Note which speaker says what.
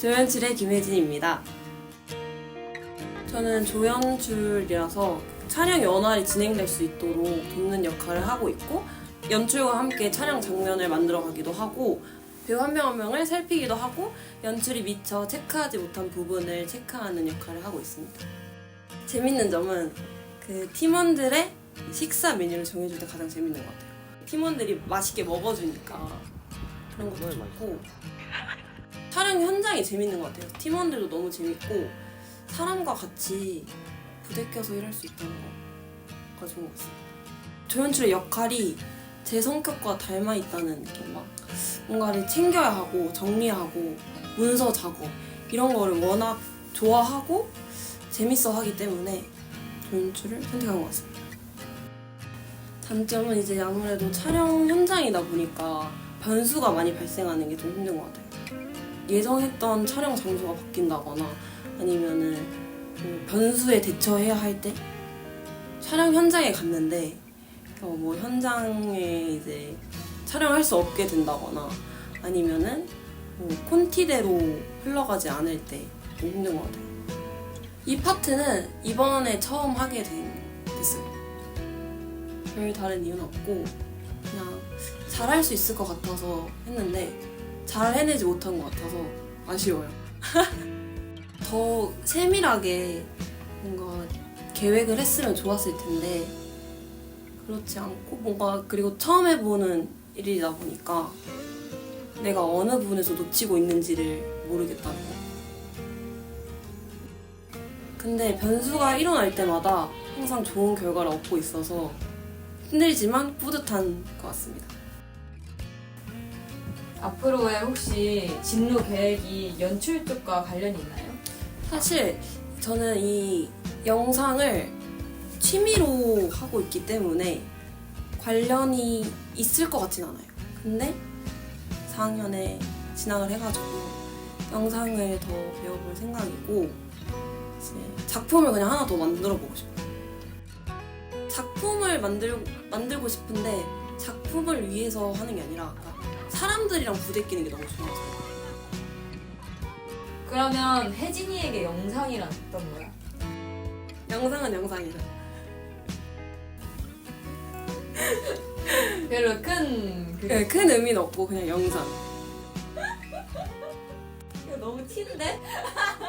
Speaker 1: 조연출의 김혜진입니다. 저는 조연출이라서 촬영 연활이 진행될 수 있도록 돕는 역할을 하고 있고 연출과 함께 촬영 장면을 만들어 가기도 하고 배우 한 명 한 명을 살피기도 하고 연출이 미처 체크하지 못한 부분을 체크하는 역할을 하고 있습니다. 재밌는 점은 그 팀원들의 식사 메뉴를 정해줄 때 가장 재밌는 것 같아요. 팀원들이 맛있게 먹어주니까 그런 것도 좋고 촬영 현장이 재밌는 것 같아요. 팀원들도 너무 재밌고 사람과 같이 부대껴서 일할 수 있다는 거가 좋은 것 같습니다. 조연출의 역할이 제 성격과 닮아 있다는 느낌 막 뭔가를 챙겨야 하고 정리하고 문서 작업 이런 거를 워낙 좋아하고 재밌어 하기 때문에 조연출을 선택한 것 같습니다. 단점은 이제 아무래도 촬영 현장이다 보니까 변수가 많이 발생하는 게 좀 힘든 것 같아요. 예정했던 촬영 장소가 바뀐다거나 아니면은 그 변수에 대처해야 할 때 촬영 현장에 갔는데 어, 뭐 현장에 이제 촬영할 수 없게 된다거나 아니면은 뭐 콘티대로 흘러가지 않을 때좀 힘든 것 같아요. 이 파트는 이번에 처음 하게 된, 됐어요. 별 다른 이유는 없고 그냥 잘할 수 있을 것 같아서 했는데 잘 해내지 못한 것 같아서 아쉬워요. 더 세밀하게 뭔가 계획을 했으면 좋았을 텐데 그렇지 않고 뭔가 그리고 처음 해보는 일이다 보니까 내가 어느 부분에서 놓치고 있는지를 모르겠다는 거. 근데 변수가 일어날 때마다 항상 좋은 결과를 얻고 있어서 힘들지만 뿌듯한 것 같습니다.
Speaker 2: 앞으로의 혹시 진로 계획이 연출 쪽과 관련이 있나요?
Speaker 1: 사실 저는 이 영상을 취미로 하고 있기 때문에 관련이 있을 것 같진 않아요. 근데 4학년에 진학을 해가지고 영상을 더 배워볼 생각이고 작품을 그냥 하나 더 만들어 보고 싶어요. 작품을 만들, 만들고 싶은데 작품을 위해서 하는 게 아니라 사람들이랑 부대끼는 게 너무 좋아서
Speaker 2: 그러면 혜진이에게 영상이란 어떤 거야?
Speaker 1: 영상은 영상이죠.
Speaker 2: 별로 큰 그...
Speaker 1: 네, 큰 의미는 없고 그냥 영상.
Speaker 2: 이거 너무 티인데?